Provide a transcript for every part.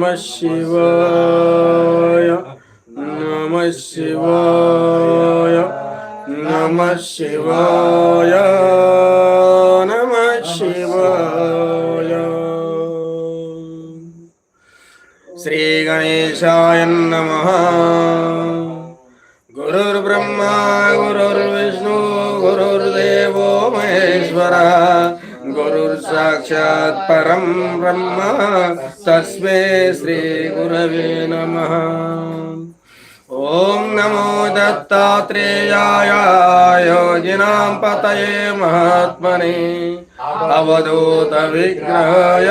नमः शिवामः शि नमः शिवाय। नमः शिवाय। श्रीगणेशाय नमः। गुरुर्ब्रह्मा गुरुर्विष्णु गुरुर्देवो महेश्वरः। साक्षात् परम ब्रह्म, तस्मे श्री गुरवे नमः। ॐ नमो दत्तात्रेयाय योगिनां पतये महात्मने, अवधूत विग्रहाय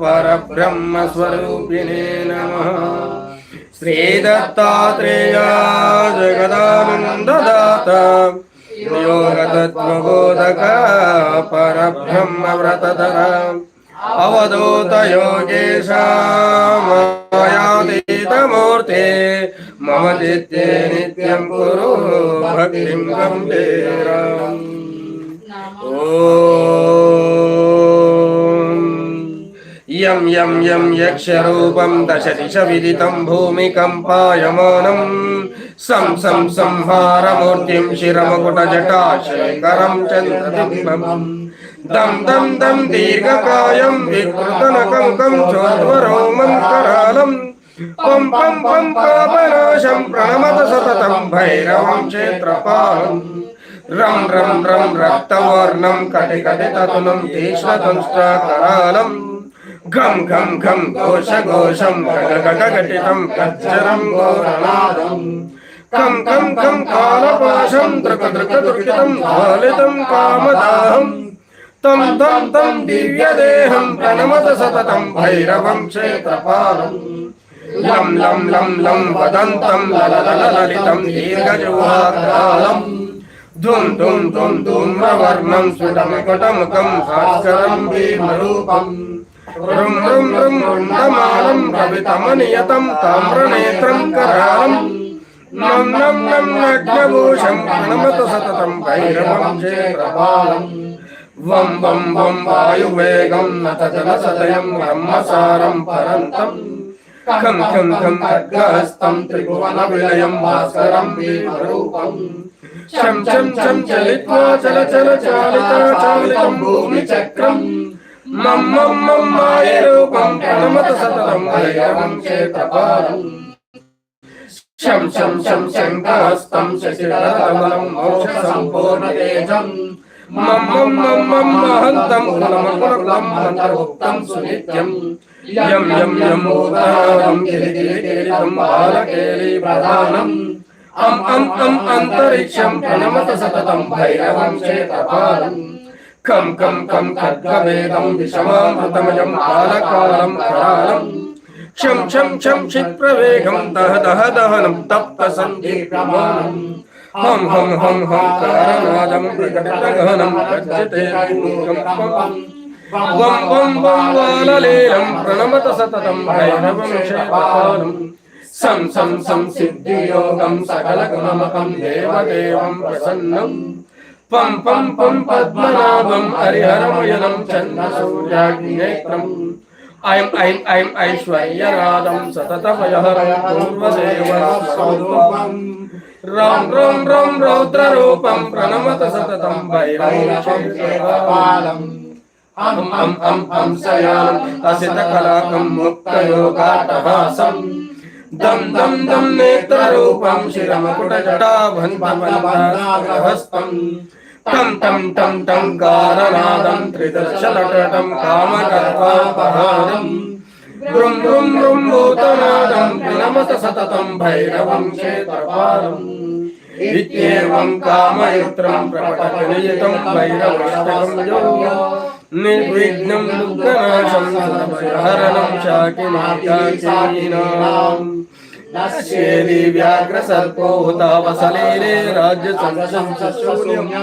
परब्रह्मस्वरूपिणे नमः। श्रीदत्तात्रेया जगदानन्ददाता यो न तत्त्वबोधका परब्रह्मव्रतधरा अवधूतयोगेशा मम चित्ते नित्यं कुरु भक्तिं गम्भीरम्। यं यं यं, यक्षरूपं दशदिश विदितं भूमिकम्पायमानम् సం సం సంహారమూర్తిం శిరమకుట జటాశేఖరం చంద్రబింబం దం దం దం దీర్ఘకాయం వికృతనకంకం చోద్వరోమం కరాలం. పం పం పం పాపనాశం ప్రణమత సతతం భైరవం క్షేత్రపాలం. రం రం రం రక్తవర్ణం కటి కటి తతునం తీక్ష్ణదంష్టాకరాలం గం గం గం ఘోష ఘోషం గగ గగ ఘటితం గజ్జరం ఘోరనాదం. కం కం కం కాలపాశం దృక దృక దృకితం జ్వాలితం కామదాహం. తం తం తం దివ్యదేహం ప్రణమత సతతం భైరవం క్షేత్రపాలం. లం లం లం లం వదంతం లలలలలితం దీర్ఘజుహాకాలం ధుం ధుం ధుం ధూమ్రవర్ణం స్ఫుటముకుటముఖం భాస్కరం భీమరూపం. రుం రుం రుం రుండమాలం రవితమనియతం తామ్రనేత్రం కరాళం నం నం నం నగ్నభూషం ప్రణమత సతతం భైరవం క్షేత్రపాలం వం వం వం వాయువేగం నత జల సదయం బ్రహ్మసారం పరంతం. కం కం కం ఖడ్గహస్తం త్రిభువన విలయం భాస్కరం భీమరూపం చం చం చం చలిత్వా చల చల చాలిత చాలితం భూమి చక్రం. మం మం మం మాయరూపం ప్రణమత సతతం భైరవం క్షేత్రపాలం శం శం శం శంకహస్తం శశిరకమలం మోక్ష సంపూర్ణ తేజం మం మం మం మం మహంతం కులమకులం మంత్రగుప్తం సునిత్యం. యం యం యం భూతానం గిరి గిరి గిరితం బాలకేలి ప్రధానం. అం అం అం అంతరిక్షం ప్రణమత సతతం భైరవం చేతపాలం కం క్షం క్షం క్షం క్షిప్రవేగం దహ దహ దహనం తప్త సంధి ప్రమాణం. హం హం హం హం కారనాదం ప్రకటగహనం గజ్జతే భూకంపం వం వం వం వాలలీలం ప్రణమత సతతం భైరవం క్షేత్రపాలం సం సం సం సిద్ధియోగం సకల గుణమకం దేవదేవం ప్రసన్నం. పం పం పం పద్మనాభం హరిహరమయనం చంద్ర సూర్యాగ్నేత్రం ఐం ఐం ఐం ఐశ్వర్యనాదం సతతమయహరం పూర్వదేవస్వరూపం రాం రాం రాం రౌద్రరూపం ప్రణమత సతతం భైరవం అం అం అం అం సయానం అసిత కలాకం ముక్తయోగాటహాసం దం దం తం తం తం తం కారనాదం త్రిదర్శలటం కామకర్వాపహారం బృం బృం బృం భూతనాదం వినమత సతతం భైరవం క్షేత్రపాలం ఇత్యేవం కామయుత్రం ప్రకటనియతం భైరవష్టకం యోగ నిర్విఘ్నం దుఃఖనాశం సర్వహరణం శాకినాం నశ్యేది వ్యాఘ్ర సర్పో హుతావసలీలే రాజ్య సంశం సర్వా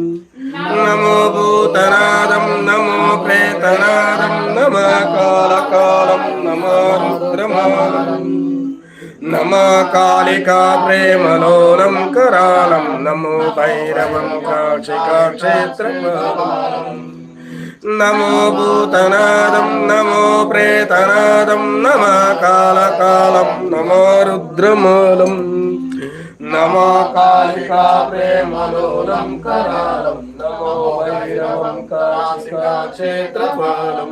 నమ కాళికా ప్రేమలోలం కరాళం నమో భైరవం కాక్షికాక్షేత్రపాలం నమో భూతనాదం నమో ప్రేతనాదం నమ కాళకాళం నమో రుద్రమాలం నమో కాళికా ప్రేమలోలం కరాళం నమో భైరవం కాక్షికాక్షేత్రపాలం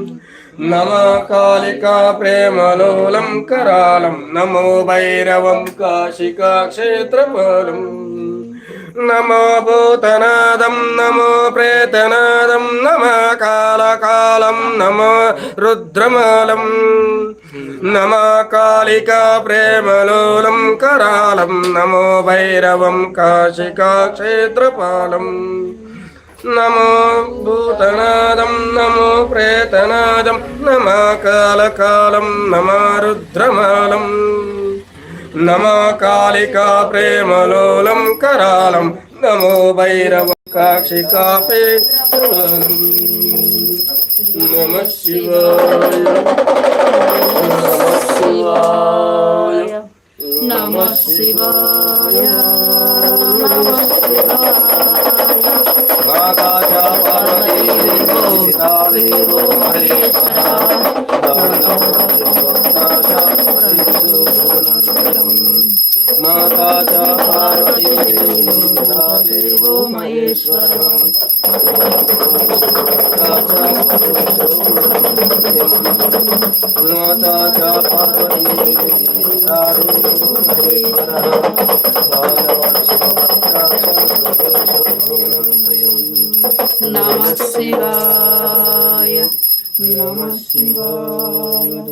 నమకాళికా ప్రేమలోలం కరాళం నమో భైరవం కాశికా క్షేత్రపాలం నమో భూతనాదం నమో ప్రేతనాదం నమ కాళకాళం నమ రుద్రమాలం నమ కాళికా ప్రేమలోలం కరాళం నమో భైరవం కాశికా క్షేత్రపాలం నమో భూతనాదం నమో ప్రేతనాదం నమా కాలకాలం నమా రుద్రమాలం నమా కాళికా ప్రేమలోలం కరాళం నమో భైరవ కాక్షికాపే నమ శివాయ Shivaya. Namah Shivaya.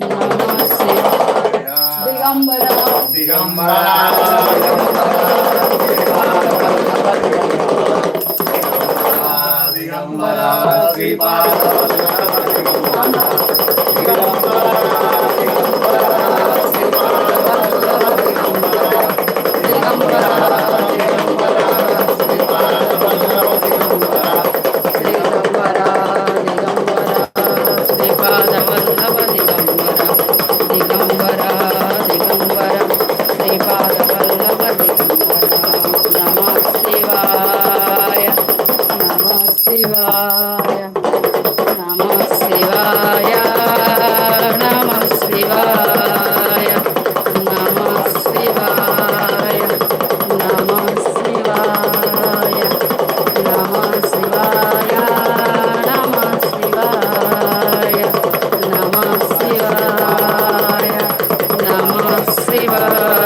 Namah Shivaya. Digambara. Digambara. Digambara. Sripada 감사합니다.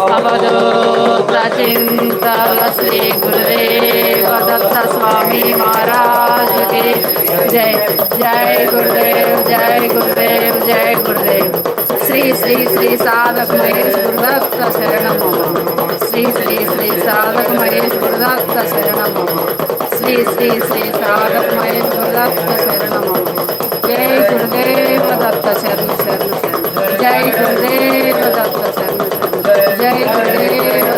अवधो प्रचिन्त श्रीगुरुवे वदत्तस्वामी महाराज के जय जय गुरुदेव जय गुरुदेव जय गुरुदेव श्री श्री श्री साधक महेश गुरुदत्त शरण। मम श्री श्री श्री साधक महेश गुरुदत्त शरण मम श्री श्री श्री साधक महेश गुरुदत्त शरण मम जय गुरुदेव दत्त शरण। शरण शरण जय गुरुदेव दत्त शरण। Jai Jai